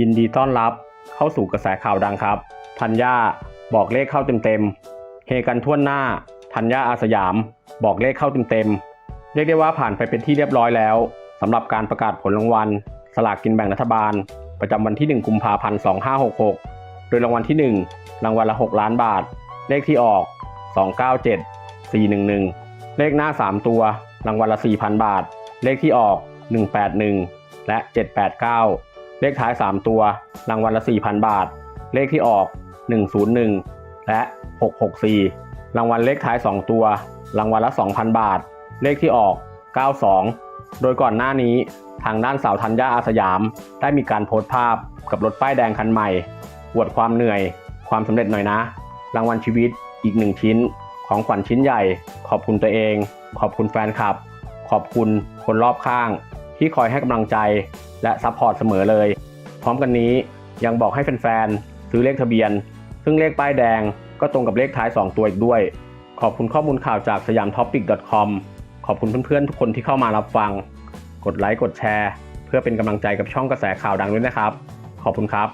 ยินดีต้อนรับเข้าสู่กระแสข่าวดังครับ ธัญญาบอกเลขเข้าเต็มๆ เฮกันท่วนหน้า ธัญญาอาสยาม บอกเลขเข้าเต็มๆ เรียกได้ว่าผ่านไปเป็นที่เรียบร้อยแล้วสำหรับการประกาศผลรางวัล สลากกินแบ่งรัฐบาล ประจำวันที่ 1 กุมภาพันธ์ 2566 โดยรางวัลที่ 1 รางวัลละ 6 ล้านบาท เลขที่ออก 297 411 เลขหน้า 3 ตัว รางวัลละ 4,000 บาท เลขที่ออก 181 และ 789 เลขท้าย 3 ตัว รางวัลละ 4,000 บาท เลขที่ออก 101 และ 664 รางวัลเลขท้าย 2 ตัว รางวัลละ 2,000 บาท เลขที่ออก 92 โดยก่อนหน้านี้ทางด้านสาวธัญญาอาสยาม ได้มีการโพสต์ภาพกับรถป้ายแดงคันใหม่อวดความเหนื่อย ความสำเร็จหน่อยนะ รางวัลชีวิตอีกหนึ่งชิ้น ของขวัญชิ้นใหญ่ ขอบคุณตัวเอง ขอบคุณแฟนคลับ ขอบคุณคนรอบข้าง ที่คอยให้กำลังใจ และซัพพอร์ตเสมอเลย พร้อมกันนี้ยังบอกให้แฟนๆ ซื้อเลขทะเบียน ซึ่งเลขป้ายแดงก็ตรงกับเลขท้าย 2 ตัวอีกด้วย ขอบคุณข้อมูลข่าวจากสยามท็อปปิก .com ขอบคุณเพื่อนๆ ทุกคนที่เข้ามารับฟัง กดไลค์กดแชร์ เพื่อเป็นกำลังใจกับช่องกระแสข่าวดังด้วยนะครับ ขอบคุณครับ